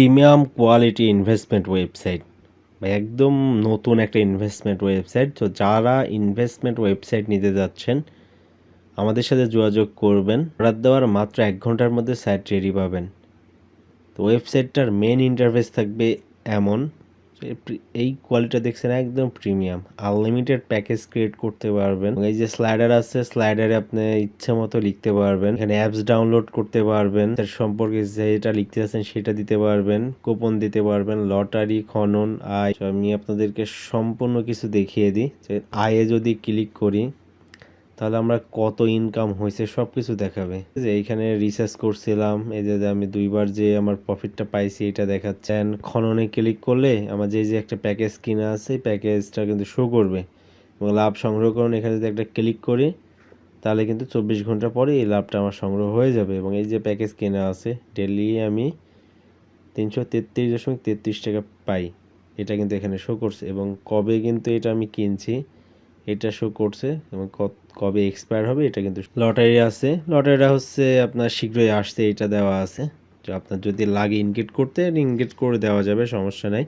Premium quality investment website একদম নতুন একটা ইনভেস্টমেন্ট ওয়েবসাইট তো যারা ইনভেস্টমেন্ট ওয়েবসাইট নিতে যাচ্ছেন, আমাদের সাথে যোগাযোগ করবেন। অর্ডার দেওয়ার মাত্র এক ঘণ্টার মধ্যে সাইট রেডি পাবেন। তো ওয়েবসাইটটার মেন ইন্টারফেস থাকবে এমন। এই কোয়ালিটি দেখছেন একদম প্রিমিয়াম আনলিমিটেড প্যাকেজ ক্রিয়েট করতে পারবেন। এই যে স্লাইডার আছে স্লাইডারে আপনি ইচ্ছে মতো লিখতে পারবেন। এখানে অ্যাপস ডাউনলোড করতে পারবেন। তার সম্পর্কে যেটা লিখতে চাচ্ছেন সেটা দিতে পারবেন। কুপন দিতে পারবেন। লটারি খনন, আয়। আমি আপনাদেরকে সম্পূর্ণ কিছু দেখিয়ে দিই। যে আয়ে যদি ক্লিক করি তাহলে আমরা কত ইনকাম হয়েছে সব কিছু দেখাবে যে এইখানে রিসার্চ করছিলাম, এই যে আমি দুইবার যে আমার প্রফিটটা পাইছি এটা দেখাচ্ছেন খননে ক্লিক করলে আমার যে যে একটা প্যাকেজ কিনা আছে প্যাকেজটা কিন্তু শো করবে। এবং লাভ সংগ্রহ করুন, এখানে যদি একটা ক্লিক করি, তাহলে কিন্তু চব্বিশ ঘণ্টা পরে এই লাভটা আমার সংগ্রহ হয়ে যাবে। এবং এই যে প্যাকেজ কেনা আছে ডেলি আমি তিনশো তেত্রিশ দশমিক তেত্রিশ টাকা পাই। এটা কিন্তু এখানে শো করছে। এবং কবে কিন্তু এটা আমি কিনছি এটা শো করছে এবং কবে এক্সপায়ার হবে এটা কিন্তু লটারি আছে। লটারিটা হচ্ছে আপনার শীঘ্রই আসছে, এটা দেওয়া আছে। তো আপনার যদি লাগে ইনগেট করতে, ইনগেট করে দেওয়া যাবে, সমস্যা নাই।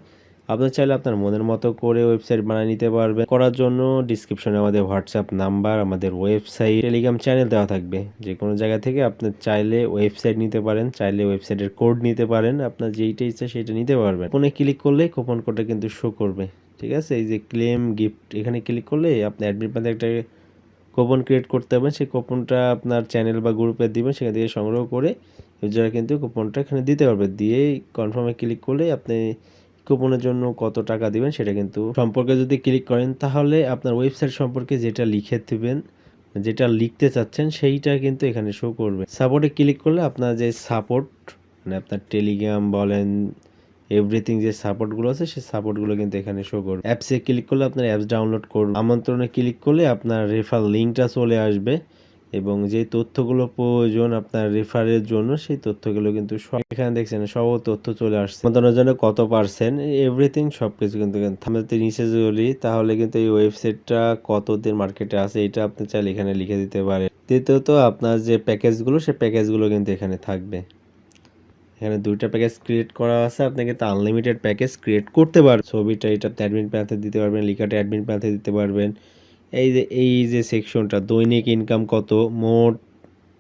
আপনার চাইলে আপনার মনের মতো করে ওয়েবসাইট বানিয়ে নিতে পারবেন। করার জন্য ডিসক্রিপশনে আমাদের হোয়াটসঅ্যাপ নাম্বার আমাদের ওয়েবসাইট টেলিগ্রাম চ্যানেল দেওয়া থাকবে। যে কোনো জায়গা থেকে আপনি চাইলে ওয়েবসাইট নিতে পারেন, চাইলে ওয়েবসাইটের কোড নিতে পারেন। আপনার যেইটা ইচ্ছা সেটা নিতে পারবেন। কোনে ক্লিক করলে কুপন কোডটা কিন্তু শো করবে। ঠিক আছে? এই যে ক্লেম গিফট এখানে ক্লিক করলে আপনি অ্যাডমিট পাতে একটা কুপন ক্রিয়েট করতে হবে সেই কুপনটা আপনার চ্যানেল বা গ্রুপে দিবেন। সেখান থেকে সংগ্রহ করে ইউজার কিন্তু কুপনটা এখানে দিতে পারবে। দিয়ে কনফার্মে ক্লিক করলে আপনি কুপনের জন্য কত টাকা দিবেন সেটা কিন্তু সম্পর্কে যদি ক্লিক করেন, তাহলে আপনার ওয়েবসাইট সম্পর্কে যেটা লিখে দেবেন, যেটা লিখতে চাচ্ছেন, সেইটা কিন্তু এখানে শো করবে। সাপোর্টে ক্লিক করলে আপনার যে সাপোর্ট মানে আপনার টেলিগ্রাম বলেন এভরিথিং যে সাপোর্টগুলো আছে, সেই সাপোর্টগুলো কিন্তু এখানে শো করবে। অ্যাপসে ক্লিক করলে আপনার অ্যাপস ডাউনলোড করুন। আমন্ত্রণে ক্লিক করলে আপনার রেফার লিঙ্কটা চলে আসবে এবং যে তথ্যগুলো প্রয়োজন আপনার রেফারের জন্য, সেই তথ্যগুলো কিন্তু সব এখানে দেখছেন, সব তথ্য চলে আসছে। আমন্ত্রণের জন্য কত পার্সেন্ট এভরিথিং সব কিছু কিন্তু থামতে নিচে যদি, তাহলে কিন্তু এই ওয়েবসাইটটা কতদিন মার্কেটে আছে, এটা আপনি চাইলে এখানে লিখে দিতে পারেন। দ্বিতীয়ত, আপনার যে প্যাকেজগুলো সেই প্যাকেজগুলো কিন্তু এখানে থাকবে। এখানে দুইটা প্যাকেজ ক্রিয়েট করা আছে আপনি কিন্তু আনলিমিটেড প্যাকেজ ক্রিয়েট করতে পারবেন। ছবিটা এটা অ্যাডমিন প্যাথে দিতে পারবেন, লিখাটা অ্যাডমিন প্যাথে দিতে পারবেন। এই যে এই যে সেকশনটা দৈনিক ইনকাম কত, মোট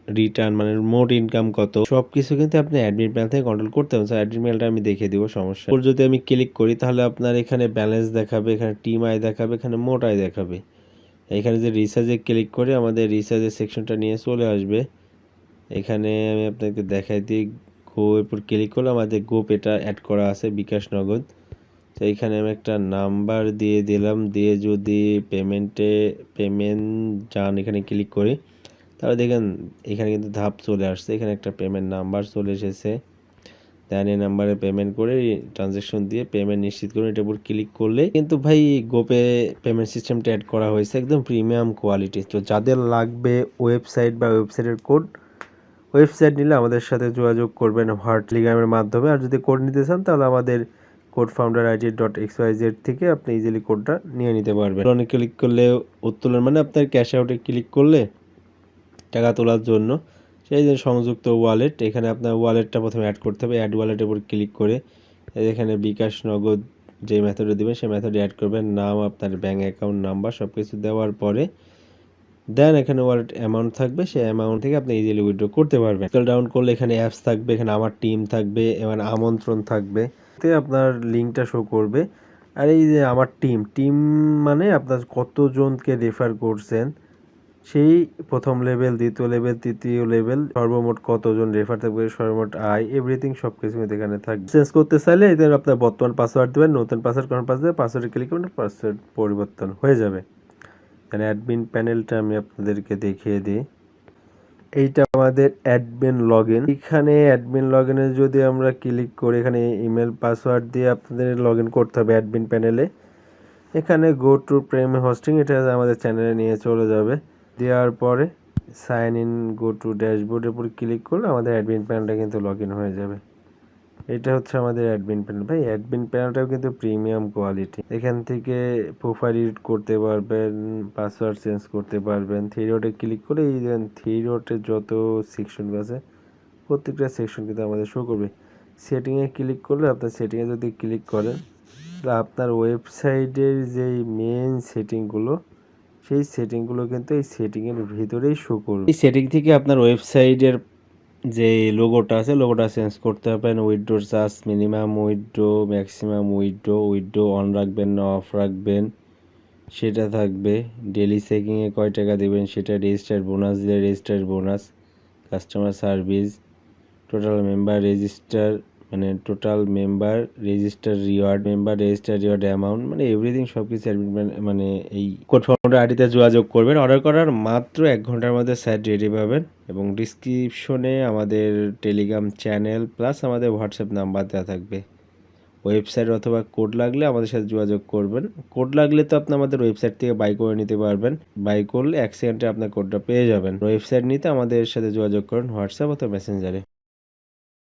রিটার্ন মানে মোট ইনকাম কত সব কিছু কিন্তু আপনি অ্যাডমিন প্যান থেকে কন্ট্রোল করতে হবে অ্যাডমিন প্যানটা আমি দেখিয়ে দিব, সমস্যা। এরপর যদি আমি ক্লিক করি, তাহলে আপনার এখানে ব্যালেন্স দেখাবে, এখানে টিম আয় দেখাবে, এখানে মোট আয় দেখাবে। এখানে যে রিসার্চে ক্লিক করে আমাদের রিসার্চের সেকশনটা নিয়ে চলে আসবে। এখানে আমি আপনাকে দেখাই দিই গো এরপর ক্লিক করলে আমাদের গোপ এটা অ্যাড করা আছে বিকাশ নগদ তো এখানে আমি একটা নাম্বার দিয়ে দিলাম, দিয়ে যদি পেমেন্টে পেমেন্ট যান এখানে ক্লিক করি, তাহলে দেখেন এখানে কিন্তু ধাপ চলে আসছে, এখানে একটা পেমেন্ট নাম্বার চলে এসেছে। দেন এই নাম্বারে পেমেন্ট করে ট্রানজ্যাকশন দিয়ে পেমেন্ট নিশ্চিত করে এটার উপর ক্লিক করলে কিন্তু ভাই গোপে পেমেন্ট সিস্টেমটা অ্যাড করা হয়েছে, একদম প্রিমিয়াম কোয়ালিটি তো যাদের লাগবে ওয়েবসাইট বা ওয়েবসাইটের কোড ওয়েবসাইট নিলে আমাদের সাথে যোগাযোগ করবেন হোয়াট টেলিগ্রামের মাধ্যমে। আর যদি কোড নিতে চান, তাহলে আমাদের code founder ID dot X Y Z থেকে আপনি ইজিলি কোডটা নিয়ে নিতে পারবেন। অনেক ক্লিক করলে উত্তোলন মানে আপনার ক্যাশ আউটে ক্লিক করলে টাকা তোলার জন্য সেই যে সংযুক্ত ওয়ালেট এখানে আপনার ওয়ালেটটা প্রথমে অ্যাড করতে হবে। অ্যাড ওয়ালেটের উপর ক্লিক করে এখানে বিকাশ নগদ যে মেথডে দেবেন, সেই মেথডে অ্যাড করবেন। নাম, আপনার ব্যাঙ্ক অ্যাকাউন্ট নাম্বার সব কিছু দেওয়ার পরে দেন এখানে ওয়ালেট অ্যামাউন্ট থাকবে, সেই অ্যামাউন্ট থেকে আপনি ইজিলি উইথড্র করতে পারবেন। স্কেল ডাউন করলে এখানে অ্যাপস থাকবে, এখানে আমার টিম থাকবে এবং আমন্ত্রণ থাকবে। তে আপনার লিঙ্কটা শো করবে। আর এই যে আমার টিম টিম মানে আপনার কতজনকে রেফার করছেন, সেই প্রথম লেভেল দ্বিতীয় লেভেল তৃতীয় লেভেল সর্বমোট কতজন রেফার থাকবে, সর্বমোট আয় এভরিথিং সব কিছু এখানে থাকবে। চেঞ্জ করতে চাইলে এদের আপনার বর্তমান পাসওয়ার্ড দেবেন, নতুন পাসওয়ার্ড কোন পাস দেবে পাসওয়ার্ডে ক্লিক করবেন পাসওয়ার্ড পরিবর্তন হয়ে যাবে। এখানে অ্যাডমিন প্যানেলটা আমি আপনাদেরকে দেখিয়ে দিই। এইটা আমাদের অ্যাডমিন লগ ইন এখানে অ্যাডমিন লগ ইনে যদি আমরা ক্লিক করি, এখানে ইমেল পাসওয়ার্ড দিয়ে আপনাদের লগ ইন করতে হবে অ্যাডমিন প্যানেলে এখানে গো টু প্রেম হোস্টিং এটা আমাদের চ্যানেলে নিয়ে চলে যাবে। দেওয়ার পরে সাইন ইন গো টু ড্যাশবোর্ডের উপর ক্লিক করলে আমাদের অ্যাডমিন প্যানেলটা কিন্তু লগ ইন হয়ে যাবে। এটা হচ্ছে আমাদের অ্যাডমিন প্যানেল ভাই অ্যাডমিন প্যানেলটাও কিন্তু প্রিমিয়াম কোয়ালিটি এখান থেকে প্রোফাইল এডিট করতে পারবেন পাসওয়ার্ড চেঞ্জ করতে পারবেন। থ্রি ডটে ক্লিক করে এই দেখেন থ্রি ডটে যত সেকশন আছে, প্রত্যেকটা সেকশন কিন্তু আমাদের শো করবে। সেটিংয়ে ক্লিক করলে আপনার সেটিংয়ে যদি ক্লিক করেন, তাহলে আপনার ওয়েবসাইটের যেই মেন সেটিংগুলো সেই সেটিংগুলো কিন্তু এই সেটিংয়ের ভিতরেই শো করবে। এই সেটিং থেকে আপনার ওয়েবসাইটের যে লোগোটা আছে লোগোটা চেঞ্জ করতে পারেন withdraw charge minimum withdraw maximum withdraw withdraw on রাখবেন না অফ রাখবেন, সেটা থাকবে। ডেলি চেকিংয়ে কয় টাকা দেবেন? সেটা রেজিস্টার বোনাস দিলে register bonus customer service total member register মানে total member register reward member register reward amount মানে এভরিথিং সব কিছু মানে এই কোড ফর্মটা আইডিতে যোগাযোগ করবেন। অর্ডার করার মাত্র এক ঘণ্টার মধ্যে সাইট রেডি পাবেন এবং ডিসক্রিপশনে আমাদের টেলিগ্রাম চ্যানেল প্লাস আমাদের হোয়াটসঅ্যাপ নাম্বার দেওয়া থাকবে। ওয়েবসাইট অথবা কোড লাগলে আমাদের সাথে যোগাযোগ করবেন। কোড লাগলে তো আপনি আমাদের ওয়েবসাইট থেকে বাই করে নিতে পারবেন। বাই করলে এক সেকেন্ডে আপনার কোডটা পেয়ে যাবেন। ওয়েবসাইট নিতে আমাদের সাথে যোগাযোগ করুন হোয়াটসঅ্যাপ অথবা মেসেঞ্জারে